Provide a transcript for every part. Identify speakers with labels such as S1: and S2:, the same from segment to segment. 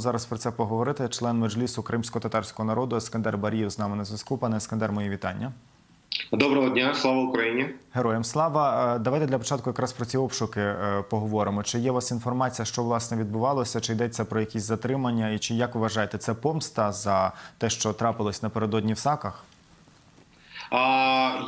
S1: Зараз про це поговорити. Член меджлісу кримсько-татарського народу Ескандер Барієв з нами на зв'язку. Пане Ескандер, мої вітання.
S2: Доброго дня, слава Україні.
S1: Героям слава. Е, Давайте для початку якраз про ці обшуки е, поговоримо. Чи є у вас інформація, що власне відбувалося? Чи йдеться про якісь затримання? І чи як вважаєте, це помста за те, що трапилось напередодні в саках?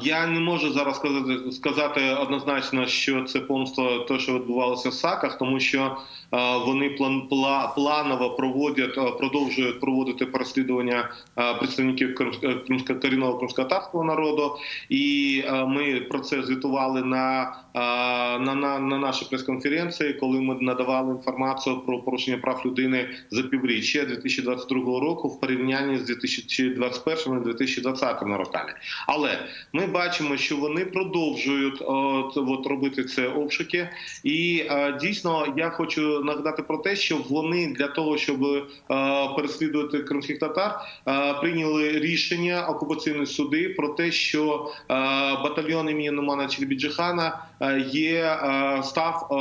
S2: Я не можу зараз сказати сказати однозначно, що це помста, те, що відбувалося в САКах, тому що е, вони план пла, планово проводять, е, продовжують проводити переслідування е, представників кримсько- корінного кримськотарського народу, і ми про це звітували на, на, на, на нашій прес-конференції, коли ми надавали інформацію про порушення прав людини за півріччя 2022 року в порівнянні з 2021 і 2020 роками. Але ми бачимо, що вони продовжують от, от, робити це обшуки, і е, дійсно я хочу нагадати про те, що вони для того, щоб е, переслідувати кримських татар, е, прийняли рішення окупаційні суди про те, що е, батальйон імені Нумана Челебіджихана е, є е, став е,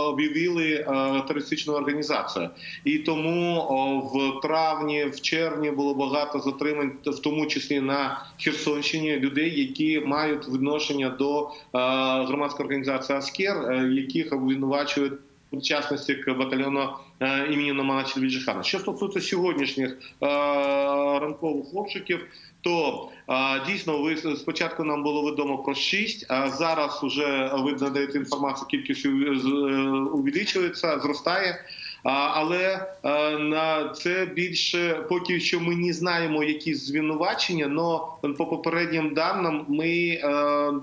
S2: об'явили е, терористичною організацією. І тому в травні, в червні було багато затримань, в тому числі на Херсонщині, людей, які мають відношення до е, громадської організації Аскер, е, яких обвинувачують в к батальйону е, імені Номана Челебіджихана. Що стосується сьогоднішніх ранкових обшуків, то дійсно ви спочатку нам було відомо про 6, а зараз вже ви надаєте інформацію, кількість увеличується, зростає. Але е, на це більше поки що ми не знаємо які звинувачення. але по попереднім даним ми е,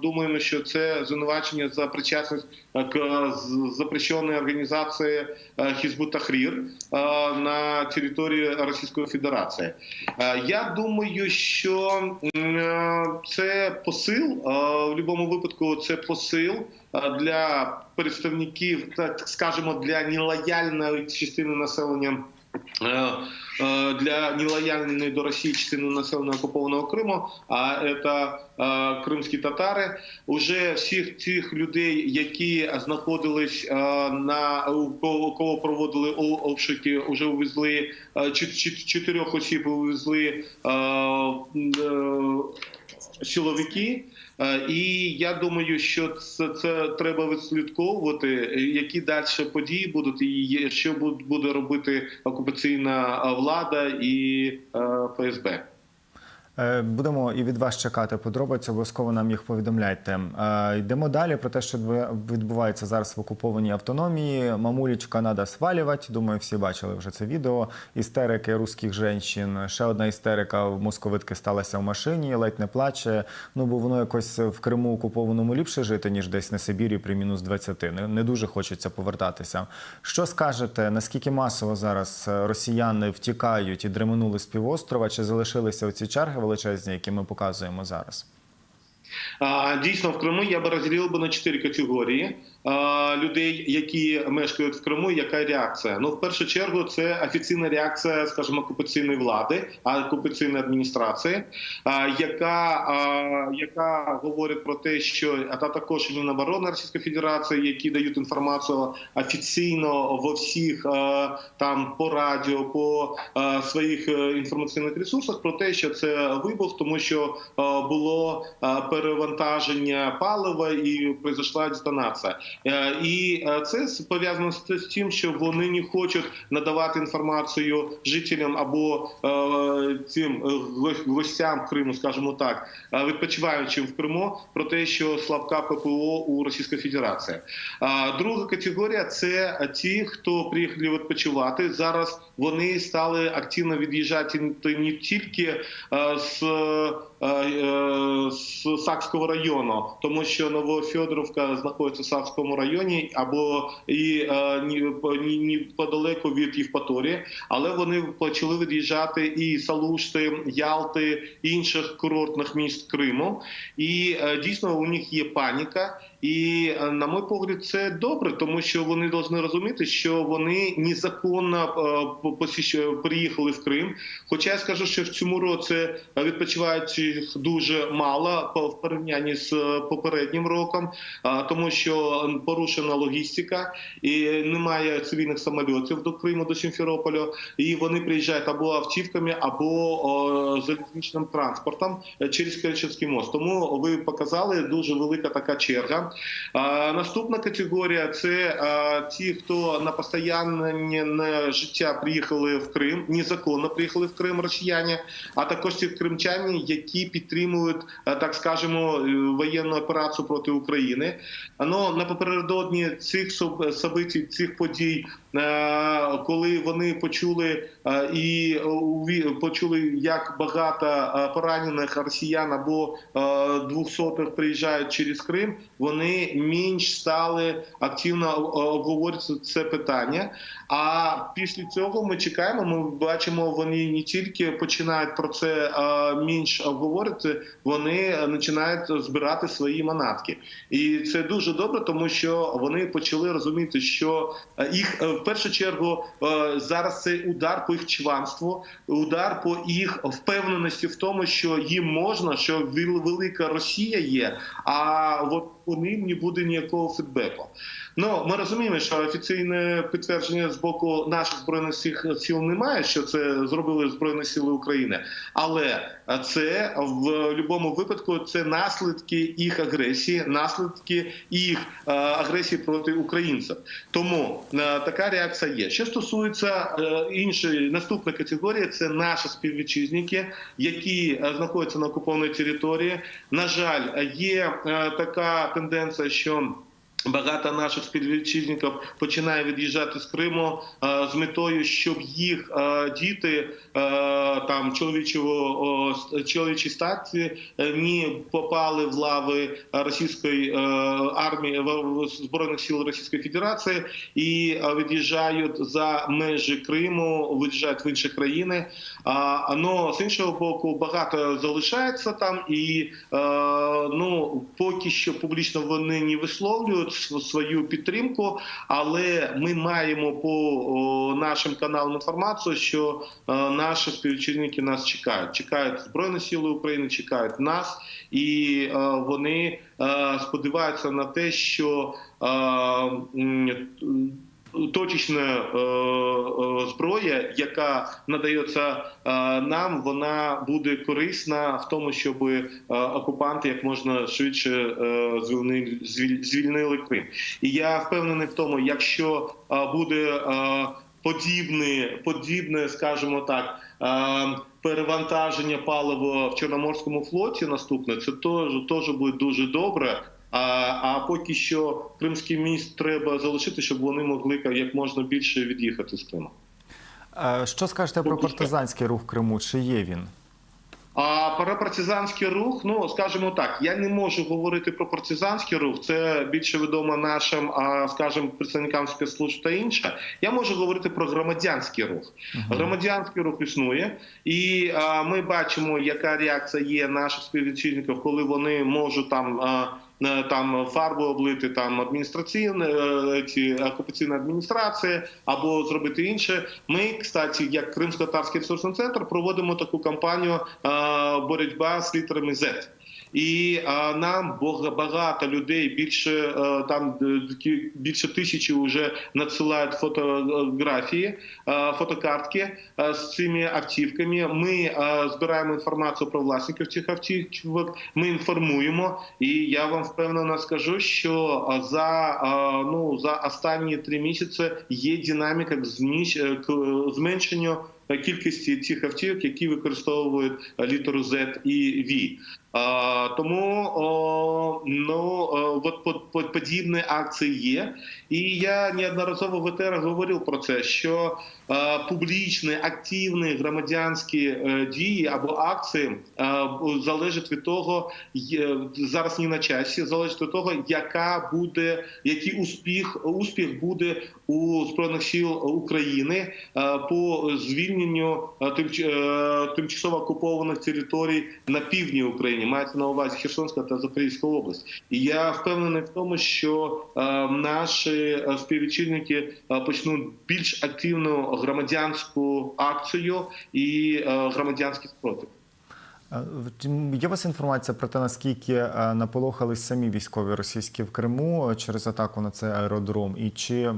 S2: думаємо, що це звинувачення за причасність е, к запрещеної організації Хізбут Тахрір е, на території Російської Федерації. Я думаю, що це посил в будь-якому випадку. Це посил для представників, так скажемо, для нелояльної частини населення. е, е, Для нелояльної до Росії частини населення окупованого Криму, а це е, кримські татари. Уже всіх цих людей, які знаходились на кого, проводили обшуки, вже увезли чот- чот- чотирьох осіб увезли е, е, І я думаю, що це, це треба відслідковувати, які далі події будуть, і що буде робити окупаційна е, влада і е, ФСБ.
S1: Е, Будемо і від вас чекати подробиць. Обов'язково нам їх повідомляйте. Е, Йдемо далі про те, що відбувається зараз в окупованій автономії. Мамулічка надо свалювати. Думаю, всі бачили вже це відео. Істерики русських жінчин. Ще одна істерика в московитки сталася в машині, ледь не плаче. Ну бо воно якось в Криму окупованому ліпше жити, ніж десь на Сибірі при мінус 20. Не, не дуже хочеться повертатися. Що скажете? Наскільки масово зараз е, росіяни втікають і дременули з півострова? Чи залишилися оці черги величезні, які ми показуємо зараз?
S2: Дійсно, в Криму я би розділив би на чотири категорії людей, які мешкають в Криму. Яка реакція? Ну, в першу чергу, це офіційна реакція, скажімо, окупаційної влади, а окупаційної адміністрації, яка, яка говорить про те, що а та також і Міноборони Російської Федерації, які дають інформацію офіційно во всіх там по радіо, по своїх е, інформаційних ресурсах про те, що це вибух, тому що було а, перевантаження палива і произошла детонація. Е, І е, це пов'язано з тим, що вони не хочуть надавати інформацію жителям або е, цим гостям Криму, скажімо так, відпочиваючим в Криму, про те, що слабка ППО у Російської Федерації. Друга категорія це ті, хто приїхали відпочивати. Зараз вони стали активно від'їжджати не- тільки з з Сакського району, тому що Новофьодоровка знаходиться в Сакському районі, або і е, ні, по- ні, ні подалеку від Євпаторії, але вони почали від'їжджати і Салушти, Ялти, інших курортних міст Криму. І е, дійсно у них є паніка. І е, на мій погляд, це добре, тому що вони повинні розуміти, що вони незаконно е, приїхали в Крим. Хоча я скажу, що в цьому році відпочивають їх дуже мало в порівнянні з е, попереднім роком, тому що порушена логістика і немає цивільних самольотів до Криму, до Сімферополя. І вони приїжджають або автівками, або залізничним транспортом е, через Керченський мост. Тому ви показали дуже велика така черга. Наступна категорія це ті, хто на постійне життя приїхали в Крим, незаконно приїхали в Крим росіяни, а також ті кримчані, які підтримують, е, так скажемо, е, воєнну операцію проти України. Ну напередодні цих соб- событий, цих подій, коли вони почули е, і почули, як багато е, поранених росіян або е, двохсотих приїжджають через Крим, вони менш стали активно е, обговорювати це питання. А після цього ми чекаємо. Ми бачимо, вони не тільки починають про це е, менш обговорити, вони починають збирати свої манатки. І це дуже добре, тому що вони почали розуміти, що е, їх е, в першу чергу е, зараз цей удар по їх чванству, удар по їх впевненості в тому, що їм можна, що велика Росія є, а от ним не буде ніякого фідбеку. Ну ми розуміємо, що офіційне підтвердження з боку наших збройних сил немає, що це зробили збройні сили України, але це в будь-якому випадку це наслідки їх агресії, наслідки їх е, агресії проти українців. Тому е, така реакція є. Що стосується е, іншої наступної категорії, це наші співвітчизники, які е, знаходяться на окупованій території. На жаль, є е, така тенденція, що Багато наших співвітчизників починає від'їжджати з Криму е, з метою, щоб їх е, діти е, там чоловічого чоловічій статі не попали в лави російської армії збройних сил Російської Федерації і від'їжджають за межі Криму, виїжджають в інші країни. Но з іншого боку, багато залишається там, і ну поки що публічно вони не висловлюють свою підтримку, але ми маємо по нашим каналам інформацію, що е, наші співвітчизники нас чекають. Чекають Збройні Сили України, чекають нас, і е, вони е, сподіваються на те, що точечна е, е, зброя, яка надається е, нам, вона буде корисна в тому, щоб окупанти як можна швидше звільнили, Крим. І я впевнений в тому, якщо буде подібне, подібне, скажімо так. Перевантаження палива в Чорноморському флоті наступне це теж, теж буде дуже добре. А, а поки що кримський міст треба залишити, щоб вони могли як можна більше від'їхати з Криму.
S1: Що скажете про
S2: Поки
S1: партизанський рух в Криму? Чи є він?
S2: А про партизанський рух, ну скажімо так, я не можу говорити про партизанський рух. Це більше відомо нашим, а скажімо, представникам спецслужб та інше. Я можу говорити про громадянський рух. Громадянський рух існує, і а, ми бачимо, яка реакція є наших співвітчизників, коли вони можуть там. А, там фарбу облити там адміністраційне е, ці окупаційна адміністрація або зробити інше. Ми, кстати, як Кримсько-Татарський ресурсний центр, проводимо таку кампанію е, боротьба з літерами Z. І а, нам багато людей більше е, там е, більше тисячі вже надсилають фотографії, е, фотокартки е, з цими автівками. Ми е, збираємо інформацію про власників цих автівок. Ми інформуємо, і я вам впевнено скажу, що за е, ну за останні три місяці є динаміка зменшенню кількості цих автівок, які використовують літеру Z і V. Тому ну от по- по- подібні акції є. І я неодноразово в ЕТР говорив про це, що публічні, активні громадянські е, дії або акції залежить від того, зараз не на часі, залежить від того, яка буде, який успіх, успіх буде у збройних сил України по звільненню е, тимчасово окупованих територій на півдні України. Мається на увазі Херсонська та Запорізька область. І я впевнений в тому, що е, наші е, е, почнуть більш активну громадянську акцію і громадянський спротив.
S1: Е, Є у вас інформація про те, наскільки е, наполохались самі військові російські в Криму е, через атаку на цей аеродром? І чи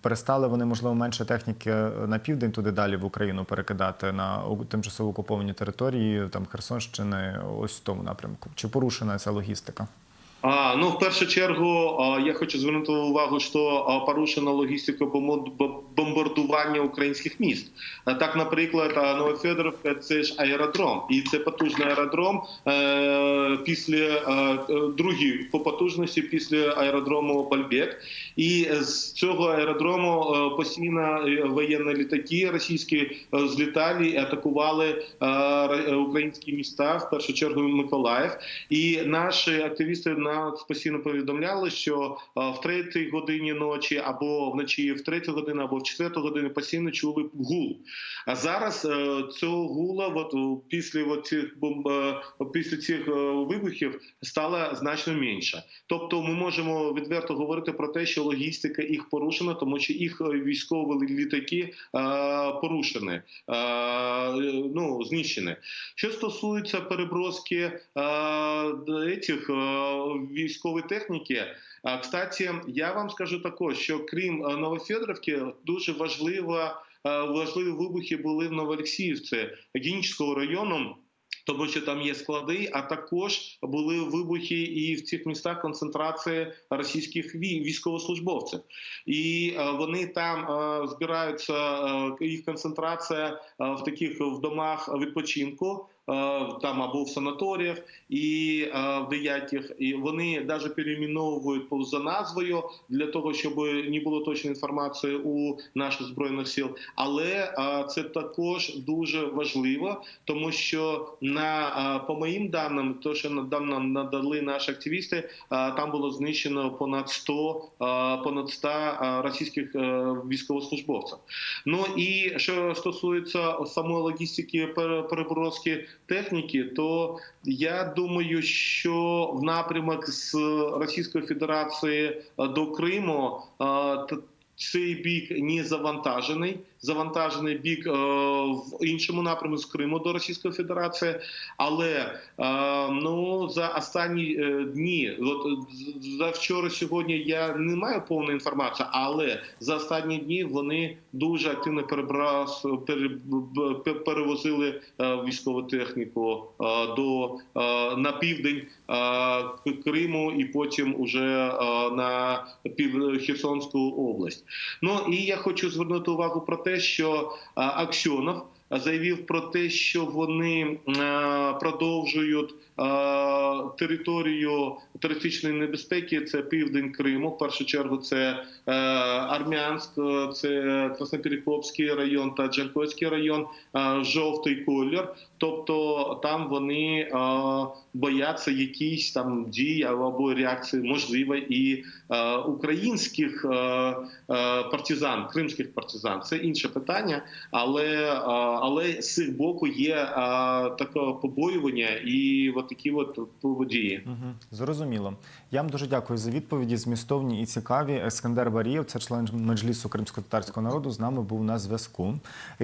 S1: перестали вони, можливо, менше техніки на південь туди далі в Україну перекидати на тимчасово окуповані території, там Херсонщини, ось в тому напрямку? Чи порушена ця логістика?
S2: А, ну, в першу чергу, я хочу звернути увагу, що порушена логістика бомбардування українських міст. Так, наприклад, Новофедоровка – це ж аеродром, і це потужний аеродром е, після е, е, другий по потужності після аеродрому Бальбек. І з цього аеродрому постійно воєнні літаки російські злітали і атакували українські міста, в першу чергу Миколаїв. І наші активісти нас постійно повідомляли, що е, в третій годині ночі або вночі в третю годину, або в четверту годину постійно чули гул. А зараз е, цього гула, от е, після цих бомб після цих вибухів стало значно менше. Тобто, ми можемо відверто говорити про те, що логістика їх порушена, тому що їх військові літаки порушені, ну знищені. Що стосується переброски цих військової техніки. А, Кстати, я вам скажу також, що крім е, Новофедоровки, дуже важливо, е, важливі вибухи були в Новоолексіївці Генічського району. Тому що там є склади, а також були вибухи і в цих містах концентрації російських вій- військовослужбовців, і е, вони там збираються. їх концентрація в таких в домах відпочинку. Е, Там або в санаторіях і е, в деяких, і вони навіть перейменовують по- за назвою для того, щоб не було точної інформації у наших збройних сил. Але е, це також дуже важливо, тому що на по моїм даним, то що нам надали наші активісти, там було знищено понад 100, е, понад 100 е, російських військовослужбовців. Ну і що стосується самої логістики пере- переброски техніки, то я думаю, що в напрямок з Російської Федерації е, до Криму е, цей бік не завантажений. Завантажений бік е, в іншому напрямку з Криму до Російської Федерації, але е, ну за останні е, дні, от за вчора, сьогодні я не маю повної інформації, але за останні дні вони дуже активно перебрас, перевозили військову техніку до на південь Криму і потім уже на пів Херсонську область. Ну і я хочу звернути увагу про те, що е, Аксьонов заявив про те, що вони е, продовжують е, територію терористичної небезпеки. Це південь Криму. В першу чергу це Армянськ, це Красноперекопський район та Джанкойський район, жовтий колір. Тобто там вони е, бояться якісь там дій або реакції, можливо, і е, українських е, е, партизан, кримських партизан. Це інше питання, але, е, але з їх боку є е, таке побоювання і от такі от події.
S1: Угу. Зрозуміло. Я вам дуже дякую за відповіді. Змістовні і цікаві. Ескандер Барієв, це член меджлісу кримсько-татарського народу, з нами був на зв'язку.